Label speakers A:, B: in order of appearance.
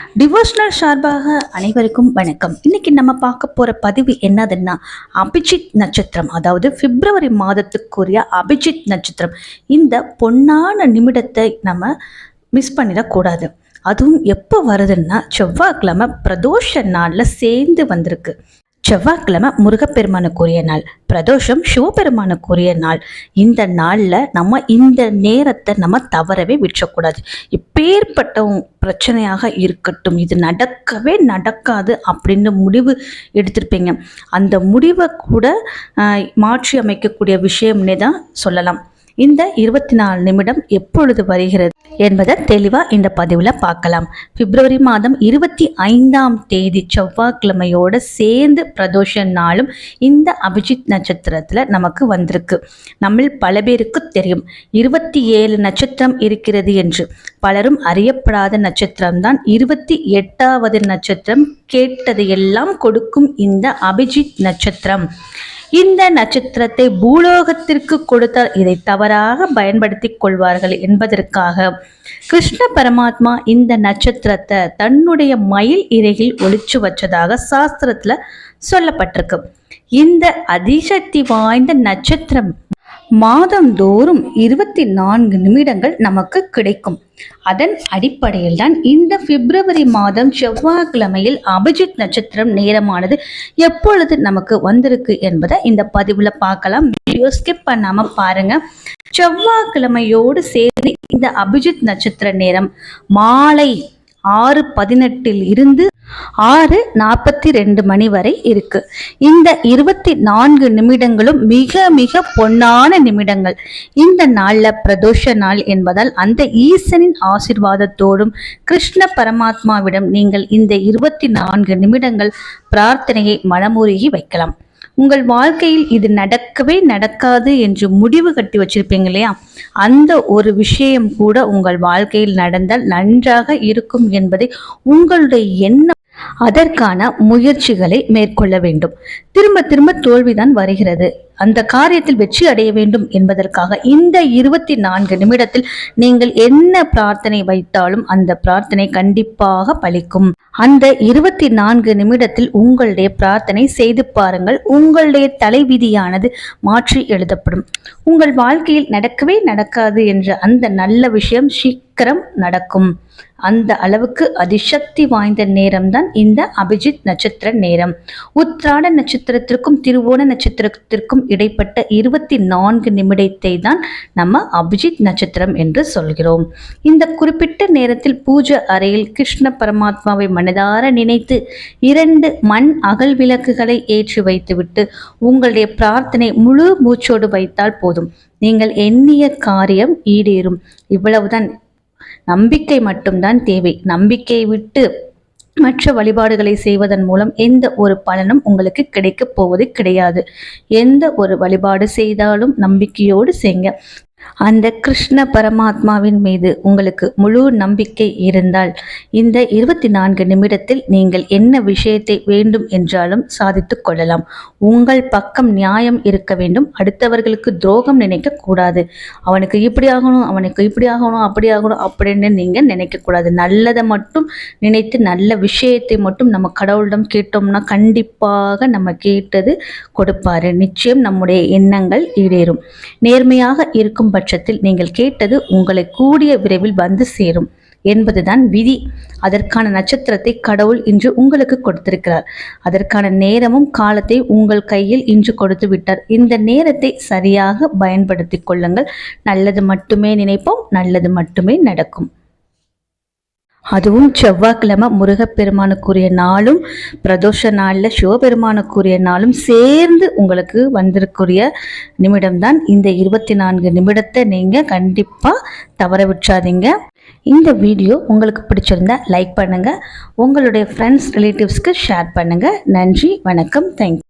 A: Devotional சார்பாக அனைவருக்கும் வணக்கம். இன்னைக்கு நம்ம பார்க்க போற பதிவு என்னதுன்னா அபிஜித் நட்சத்திரம். அதாவது பிப்ரவரி மாதத்துக்குரிய அபிஜித் நட்சத்திரம். இந்த பொன்னான நிமிடத்தை நம்ம மிஸ் பண்ணிடக்கூடாது. அதுவும் எப்போ வருதுன்னா செவ்வாய்க்கிழமை பிரதோஷ நாளில் சேர்ந்து வந்திருக்கு. செவ்வாய்க்கிழமை முருகப்பெருமானுக்குரிய நாள் பிரதோஷம் சிவபெருமானுக்குரிய நாள். இந்த நாளில் நம்ம இந்த நேரத்தை நம்ம தவறவே விற்றக்கூடாது இப்பேற்பட்ட பிரச்சனையாக இருக்கட்டும் இது நடக்கவே நடக்காது அப்படின்னு முடிவு எடுத்திருப்பீங்க. அந்த முடிவை கூட மாற்றி அமைக்கக்கூடிய விஷயம்னே தான் சொல்லலாம். இந்த இருபத்தி நாலு நிமிடம் எப்பொழுது வருகிறது என்பதை தெளிவாக இந்த பதிவில் பார்க்கலாம். பிப்ரவரி மாதம் இருபத்தி ஐந்தாம் தேதி செவ்வாய்க்கிழமையோடு சேர்ந்து பிரதோஷ நாளும் இந்த அபிஜித் நட்சத்திரத்தில் நமக்கு வந்திருக்கு. நம்மில் பல பேருக்கு தெரியும். இருபத்தி ஏழு நட்சத்திரம் இருக்கிறது என்று. பலரும் அறியப்படாத நட்சத்திரம்தான். இருபத்தி எட்டாவது நட்சத்திரம் கேட்டது எல்லாம் கொடுக்கும் இந்த அபிஜித் நட்சத்திரம். இந்த நட்சத்திரத்தை பூலோகத்திற்கு கொடுத்தால் இதை தவறாக பயன்படுத்திக் கொள்வார்கள் என்பதற்காக கிருஷ்ண பரமாத்மா இந்த நட்சத்திரத்தை தன்னுடைய மயில் இறையில் ஒளிச்சு வச்சதாக சாஸ்திரத்துல சொல்லப்பட்டிருக்கு. இந்த அதிசக்தி வாய்ந்த நட்சத்திரம் மாதந்தோறும் இருபத்தி நான்கு நிமிடங்கள் நமக்கு கிடைக்கும். அதன் அடிப்படையில் தான் இந்த பிப்ரவரி மாதம் செவ்வாய்க்கிழமையில் அபிஜித் நட்சத்திரம் நேரமானது எப்பொழுது நமக்கு வந்திருக்கு என்பதை இந்த பதிவில் பார்க்கலாம். வீடியோ ஸ்கிப் பண்ணாமல் பாருங்க. செவ்வாய்க்கிழமையோடு சேர்ந்து இந்த அபிஜித் நட்சத்திர நேரம் மாலை ஆறு பதினெட்டில் இருந்து ஆறு நாற்பத்தி ரெண்டு மணி வரை இருக்கு. இந்த இருபத்தி நான்கு நிமிடங்களும் மிக மிக பொன்னான நிமிடங்கள். இந்த நாள்ல பிரதோஷ நாள் என்பதால் அந்த ஈசனின் ஆசிர்வாதத்தோடும் கிருஷ்ண பரமாத்மாவிடம் நீங்கள் இந்த இருபத்தி நான்கு நிமிடங்கள் பிரார்த்தனையை மனமுருகி வைக்கலாம். உங்கள் வாழ்க்கையில் இது நடக்கவே நடக்காது என்று முடிவு கட்டி வச்சிருப்பீங்க இல்லையா? அந்த ஒரு விஷயம் கூட உங்கள் வாழ்க்கையில் நடந்தால் நன்றாக இருக்கும் என்பதை உங்களுடைய எண்ணம் அதற்கான முயற்சிகளை மேற்கொள்ள வேண்டும். திரும்ப திரும்ப தோல்விதான் வருகிறது. அந்த காரியத்தில் வெற்றி அடைய வேண்டும் என்பதற்காக இந்த இருபத்தி நான்கு நிமிடத்தில் நீங்கள் என்ன பிரார்த்தனை வைத்தாலும் அந்த பிரார்த்தனை கண்டிப்பாக பலிக்கும். அந்த இருபத்தி நான்கு நிமிடத்தில் உங்களுடைய பிரார்த்தனை செய்து பாருங்கள். உங்களுடைய தலைவிதியானது மாற்றி எழுதப்படும். உங்கள் வாழ்க்கையில் நடக்கவே நடக்காது என்ற அந்த நல்ல விஷயம் சீக்கிரம் நடக்கும். அந்த அளவுக்கு அதிசக்தி வாய்ந்த நேரம்தான் இந்த அபிஜித் நட்சத்திர நேரம். உத்ராட நட்சத்திரத்திற்கும் திருவோண நட்சத்திரத்திற்கும் இடைப்பட்ட இருபத்தி நான்கு நிமிடத்தை தான் நம்ம அபிஜித் நட்சத்திரம் என்று சொல்கிறோம். இந்த குறிப்பிட்ட நேரத்தில் பூஜை அறையில் கிருஷ்ண பரமாத்மாவை மனதார நினைத்து இரண்டு மண் அகல் விளக்குகளை ஏற்றி வைத்துவிட்டு உங்களுடைய பிரார்த்தனை முழு மூச்சோடு வைத்தால் போதும். நீங்கள் எண்ணிய காரியம் ஈடேறும். இவ்வளவுதான். நம்பிக்கை மட்டும்தான் தேவை. நம்பிக்கையை விட்டு மற்ற வழிபாடுகளை செய்வதன் மூலம் எந்த ஒரு பலனும் உங்களுக்கு கிடைக்கப் போவது கிடையாது. எந்த ஒரு வழிபாடு செய்தாலும் நம்பிக்கையோடு செய்ங்க. அந்த கிருஷ்ண பரமாத்மாவின் மீது உங்களுக்கு முழு நம்பிக்கை இருந்தால் இந்த இருபத்தி நான்கு நிமிடத்தில் நீங்கள் என்ன விஷயத்தை வேண்டும் என்றாலும் சாதித்து கொள்ளலாம். உங்கள் பக்கம் நியாயம் இருக்க வேண்டும். அடுத்தவர்களுக்கு துரோகம் நினைக்க கூடாது. அவனுக்கு இப்படி ஆகணும் அவனுக்கு இப்படி ஆகணும் அப்படி ஆகணும் அப்படின்னு நீங்கள் நினைக்கக்கூடாது நல்லதை மட்டும் நினைத்து நல்ல விஷயத்தை மட்டும் நம்ம கடவுளிடம் கேட்டோம்னா கண்டிப்பாக நம்ம கேட்டது கொடுப்பாரு. நிச்சயம் நம்முடைய எண்ணங்கள் ஈடேறும். நேர்மையாக இருக்கும் பட்சத்தில் நீங்கள் கேட்டது உங்களை கூடிய விரைவில் வந்து சேரும் என்பதுதான் விதி. அதற்கான நட்சத்திரத்தை கடவுள் இன்று உங்களுக்கு கொடுத்திருக்கிறார். அதற்கான நேரமும் காலத்தை உங்கள் கையில் இன்று கொடுத்து விட்டார். இந்த நேரத்தை சரியாக பயன்படுத்தி கொள்ளுங்கள். நல்லது மட்டுமே நினைப்போம் நல்லது மட்டுமே நடக்கும். அதுவும் செவ்வாய்க்கிழமை முருகப்பெருமானுக்குரிய நாளும் பிரதோஷ நாளில் சிவபெருமானுக்குரிய நாளும் சேர்ந்து உங்களுக்கு வந்திருக்குரிய நிமிடம்தான். இந்த இருபத்தி நான்கு நிமிடத்தை நீங்கள் கண்டிப்பாக தவற விட்றாதீங்க இந்த வீடியோ உங்களுக்கு பிடிச்சிருந்தா லைக் பண்ணுங்கள் உங்களுடைய ஃப்ரெண்ட்ஸ் ரிலேட்டிவ்ஸ்க்கு ஷேர் பண்ணுங்கள் நன்றி வணக்கம் தேங்க்யூ